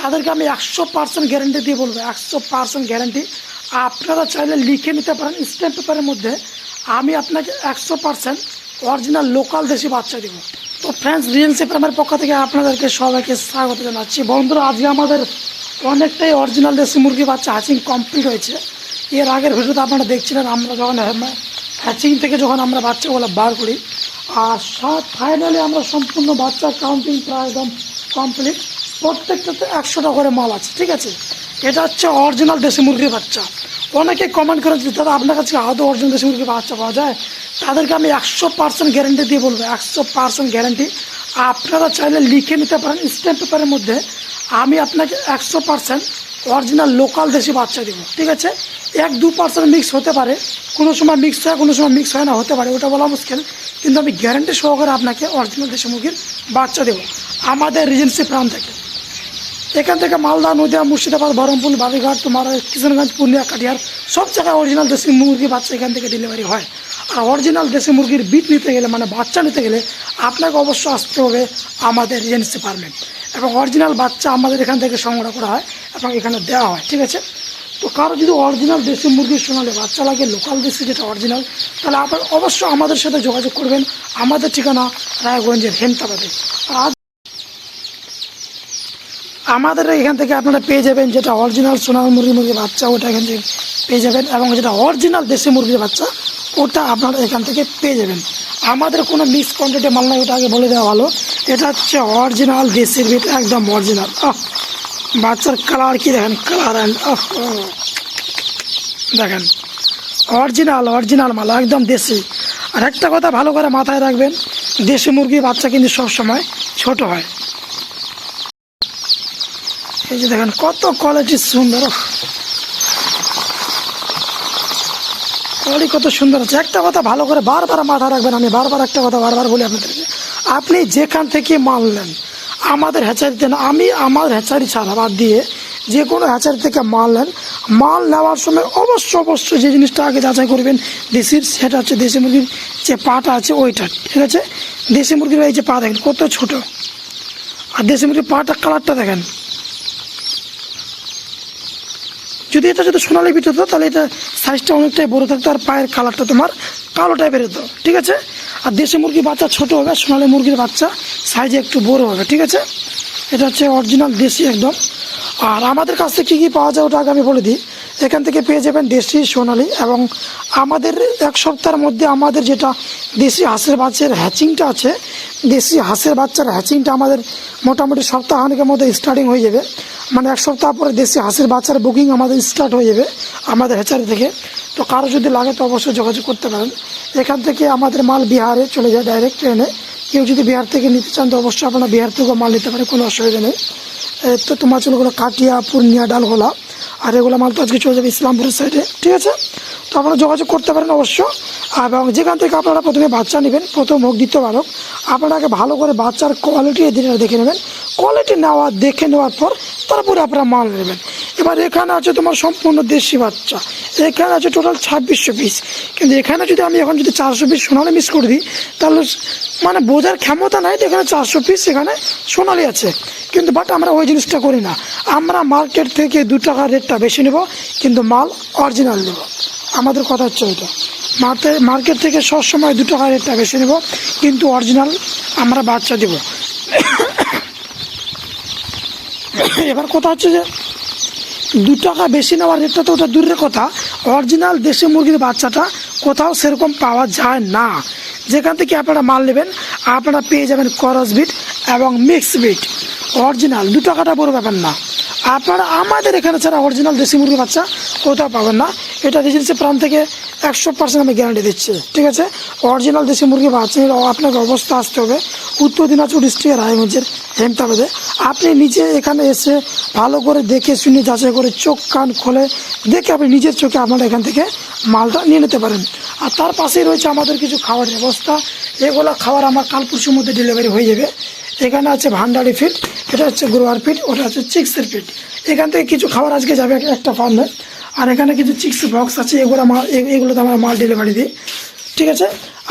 তাদেরকে আমি একশো পার্সেন্ট গ্যারেন্টি দিয়ে বলব, একশো পার্সেন্ট গ্যারেন্টি আপনারা চাইলে লিখে নিতে পারেন স্ট্যাম্প পেপারের মধ্যে। আমি আপনাকে একশো পার্সেন্ট অরিজিনাল লোকাল দেশি বাচ্চা দেবো। তো ফ্রেন্ডস রিয়েলসি প্রেমের পক্ষ থেকে আপনাদেরকে সবাইকে স্বাগত জানাচ্ছি। বন্ধুরা, আজকে আমাদের অনেকটাই অরিজিনাল দেশি মুরগি বাচ্চা হ্যাচিং কমপ্লিট হয়েছে। এর আগের ভিডিওতে আপনারা দেখছিলেন, আমরা যখন হ্যাচিং থেকে যখন আমরা বাচ্চাগুলো বার করি, আর সাত ফাইনালি আমরা সম্পূর্ণ বাচ্চা কাউন্টিং প্রায় একদম কমপ্লিট প্রত্যেকটাতে একশোটা করে মাল আছে, ঠিক আছে? এটা হচ্ছে অরিজিনাল দেশি মুরগির বাচ্চা। অনেকে কমেন্ট করে যে, দাদা, আপনার কাছে আদৌ অরিজিনাল দেশি মুরগির বাচ্চা পাওয়া যায়? তাদেরকে আমি একশো পার্সেন্ট গ্যারেন্টি দিয়ে বলব, একশো পার্সেন্ট গ্যারেন্টি আপনারা চাইলে লিখে নিতে পারেন স্ট্যাম্প পেপারের মধ্যে, আমি আপনাকে একশো পার্সেন্ট অরিজিনাল লোকাল দেশি বাচ্চা দেবো, ঠিক আছে? এক দু পার্সেন্ট মিক্স হতে পারে, কোনো সময় মিক্স হয়, কোনো সময় মিক্স হয় না, হতে পারে, ওটা বলা মুশকিল। কিন্তু আমি গ্যারেন্টি সহকারে আপনাকে অরিজিনাল দেশি মুরগির বাচ্চা দেবো। আমাদের রিজেন্সি প্রাণ থেকে। এখান থেকে মালদা, নদিয়া, মুর্শিদাবাদ, বহরমপুর বাবুঘাট তোমার কিশনগঞ্জ পুরুলিয়া, কাটিয়ার সব জায়গায় অরিজিনাল দেশি মুরগি বাচ্চা এখান থেকে ডেলিভারি হয়। আর অরিজিনাল দেশি মুরগির বিট নিতে গেলে মানে বাচ্চা নিতে গেলে আপনাকে অবশ্য আসতে হবে আমাদের রিজেন্সি ডিপার্টমেন্ট এবং অরিজিনাল বাচ্চা আমাদের এখান থেকে সংগ্রহ করা হয় এবং এখানে দেওয়া হয়, ঠিক আছে? তো কারও যদি অরিজিনাল দেশি মুরগির শোনালে বাচ্চা লাগে লোকাল দেশি যেটা অরিজিনাল তাহলে আপনার অবশ্যই আমাদের সাথে যোগাযোগ করবেন। আমাদের ঠিকানা রায়গঞ্জের হেমতাবাদে। আর আমাদের এখান থেকে আপনারা পেয়ে যাবেন যেটা অরিজিনাল সোনার মুরগি মুরগির বাচ্চা, ওটা এখান থেকে পেয়ে যাবেন। এবং যেটা অরিজিনাল দেশি মুরগির বাচ্চা, ওটা আপনারা এখান থেকে পেয়ে যাবেন। আমাদের কোনো মিক্স কোয়ান্টিটি মাল নাই, ওটা আগে বলে দেওয়া ভালো। এটা হচ্ছে অরিজিনাল দেশির বিট একদম অরিজিনাল আহ, বাচ্চার কালার কি দেখেন? কালার অ্যান্ড দেখেন। অরিজিনাল অরিজিনাল মাল, একদম দেশি। আর একটা কথা ভালো করে মাথায় রাখবেন, দেশি মুরগির বাচ্চা কিন্তু সবসময় ছোট হয়। এই যে দেখেন, কত কোয়ালিটি সুন্দর। কত সুন্দর আছে। একটা কথা ভালো করে বারবার মাথা রাখবেন আমি, বারবার একটা কথা বারবার বলি আপনাদেরকে। আপনি যেখান থেকে মাল নেন, আমাদের হ্যাচারিতে না, আমি আমার হ্যাচারি ছাড়া বাদ দিয়ে যে কোনো হ্যাচারি থেকে মাল নেন, মাল নেওয়ার সময় অবশ্য অবশ্যই যে জিনিসটা আগে যাচাই করবেন দেশির সেটা হচ্ছে দেশি মুরগির যে পাটা আছে ওইটা, ঠিক আছে? দেশি মুরগির এই যে পা দেখেন, কত ছোট। আর দেশি মুরগির পাটা কালারটা দেখেন। যদি এটা যদি সোনালি বিট হতো, তাহলে এটা সাইজটা অনেকটাই বড় থাকতো আর পায়ের কালারটা তোমার কালো টাইপের হতো, ঠিক আছে? আর দেশি মুরগির বাচ্চা ছোট হবে, সোনালি মুরগির বাচ্চা সাইজে একটু বড় হবে, ঠিক আছে? এটা হচ্ছে অরিজিনাল দেশি একদম। আর আমাদের কাছ থেকে কী কী পাওয়া যায় ওটা আগে আমি বলে দিই। এখান থেকে পেয়ে যাবেন দেশি সোনালি এবং আমাদের এক সপ্তাহের মধ্যে আমাদের যেটা দেশি হাঁসের বাচ্চার হ্যাচিংটা আছে, দেশি হাঁসের বাচ্চার হ্যাচিংটা আমাদের মোটামুটি সপ্তাহখানেকের মধ্যে স্টার্টিং হয়ে যাবে। মানে এক সপ্তাহ পরে দেশি হাঁসের বাচ্চার বুকিং আমাদের স্টার্ট হয়ে যাবে আমাদের হ্যাচারি থেকে। তো কারও যদি লাগে তো অবশ্যই যোগাযোগ করতে পারেন। এখান থেকে আমাদের মাল বিহারে চলে যায় ডাইরেক্ট ট্রেনে কেউ যদি বিহার থেকে নিতে চান তো অবশ্যই আপনারা বিহার থেকেও মাল নিতে পারে কোনো অসুবিধা নেই। তো তোমার চলগুলো কাটিয়া, পূর্ণিয়া ডালগোলা আর এগুলো মাল তো আজকে চলে যাবে ইসলামপুরের সাইডে ঠিক আছে? তো আপনারা যোগাযোগ করতে পারেন অবশ্য। এবং যেখান থেকে আপনারা প্রথমে বাচ্চা নেবেন, প্রথম হোক দ্বিতীয়বার হোক আপনাকে ভালো করে বাচ্চার কোয়ালিটি এদিকে দেখে নেবেন। কোয়ালিটি নেওয়া, দেখে নেওয়ার পর তারপরে আপনারা মাল নেবেন। এবার এখানে আছে তোমার সম্পূর্ণ দেশি বাচ্চা। এখানে আছে টোটাল ছাব্বিশশো পিস কিন্তু এখানে যদি আমি এখন যদি চারশো পিস সোনালি মিস করে দিই, তাহলে মানে বোঝার ক্ষমতা নাই যে এখানে চারশো পিস এখানে সোনালি আছে। কিন্তু বাট আমরা ওই জিনিসটা করি না। আমরা মার্কেট থেকে দু টাকা রেটটা বেশি নেব, কিন্তু মাল অরিজিনাল নেব। আমাদের কথা হচ্ছে ওইটা মার্কেট মার্কেট থেকে সবসময় দু টাকা রেটটা বেশি নেব, কিন্তু অরিজিনাল আমরা বাচ্চা দেব। এবার কথা হচ্ছে যে দু টাকা বেশি নেওয়ার রেটটা তো ওটা দূরের কথা। অরিজিনাল দেশি মুরগির বাচ্চাটা কোথাও সেরকম পাওয়া যায় না। যেখান থেকে আপনারা মাল নেবেন, আপনারা পেয়ে যাবেন করস বিট এবং মিক্স বিট। অরিজিনাল দু টাকাটা বড় ব্যাপার না। আপনারা আমাদের এখানে ছাড়া অরিজিনাল দেশি মুরগির বাচ্চা কোথাও পাবেন না। এটা রিজেন্সি প্রাণ থেকে একশো পার্সেন্ট আমি গ্যারান্টি দিচ্ছি। ঠিক আছে? অরিজিনাল দেশি মুরগি নিলে আপনাকে অবস্থা আসতে হবে। উত্তর দিনাজপুর ডিস্ট্রিক্টের রায়গঞ্জের হেমতাবাদে আপনি নিজে এখানে এসে ভালো করে দেখে শুনে যাচাই করে চোখ, কান খোলে দেখে আপনি নিজের চোখে আপনারা এখান থেকে মালটা নিয়ে নিতে পারেন। আর তার পাশেই রয়েছে আমাদের কিছু খাওয়ার ব্যবস্থা। এগুলো খাবার আমার কাল পরশুর মধ্যে ডেলিভারি হয়ে যাবে। এখানে আছে ভান্ডারি ফিট এটা হচ্ছে গ্রোয়ার ফিট ওটা হচ্ছে চিক্সের ফিট এখান থেকে কিছু খাবার আজকে যাবে এক- একটা ফার্মে আর এখানে কিছু চিক্স বক্স আছে, এগুলো মাল এগুলোতে আমরা মাল ডেলিভারি দিই। ঠিক আছে?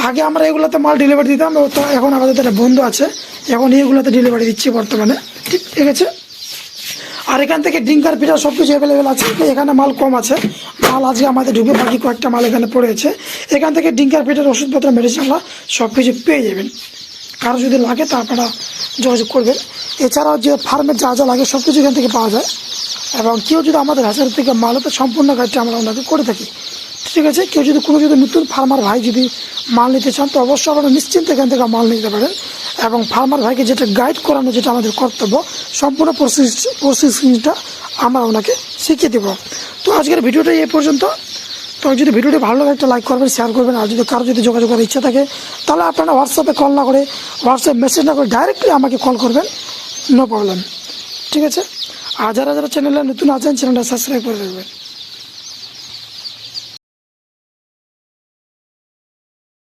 আগে আমরা এগুলোতে মাল ডেলিভারি দিতাম তো এখন আমাদের একটা বন্ধু আছে, এখন এইগুলোতে ডেলিভারি দিচ্ছি বর্তমানে। ঠিক ঠিক আছে? আর এখান থেকে ডিঙ্কার পিঠার সব কিছু অ্যাভেলেবেল আছে, এখানে মাল কম আছে। মাল আজকে আমাদের ঢুকে বাকি কয়েকটা মাল এখানে পড়ে আছে। এখান থেকে ডিঙ্কার পিঠার ওষুধপত্র মেডিসিনগুলো সব কিছু পেয়ে যাবেন। কারও যদি লাগে তা আপনারা যোগাযোগ করবেন। এছাড়াও যে ফার্মের যা যা লাগে সব কিছু এখান থেকে পাওয়া যায়। এবং কেউ যদি আমাদের হাজার থেকে মাল হতো সম্পূর্ণ কাজটা আমরা ওনাকে করে থাকি, ঠিক আছে? কেউ যদি কোনো যদি নতুন ফার্মার ভাই যদি মাল নিতে চান, তো অবশ্যই আপনারা নিশ্চিন্ত এখান থেকে মাল নিতে পারেন এবং ফার্মার ভাইকে যেটা গাইড করানো, যেটা আমাদের কর্তব্য, সম্পূর্ণ প্রসেস প্রসেসিংটা আমরা ওনাকে শিখিয়ে দেবো। তো আজকের ভিডিওটা এই পর্যন্ত। তো যদি ভিডিওটি ভালো লাগে, একটা লাইক করবেন শেয়ার করবেন, আর যদি কারও যদি যোগাযোগ করার ইচ্ছা থাকে, তাহলে আপনারা হোয়াটসঅ্যাপে কল না করে হোয়াটসঅ্যাপ মেসেজ না করে ডাইরেক্টলি আমাকে কল করবেন নো প্রবলেম ঠিক আছে? যারা যারা চ্যানেলে নতুন আছেন চ্যানেলটা সাবস্ক্রাইব করে রাখবেন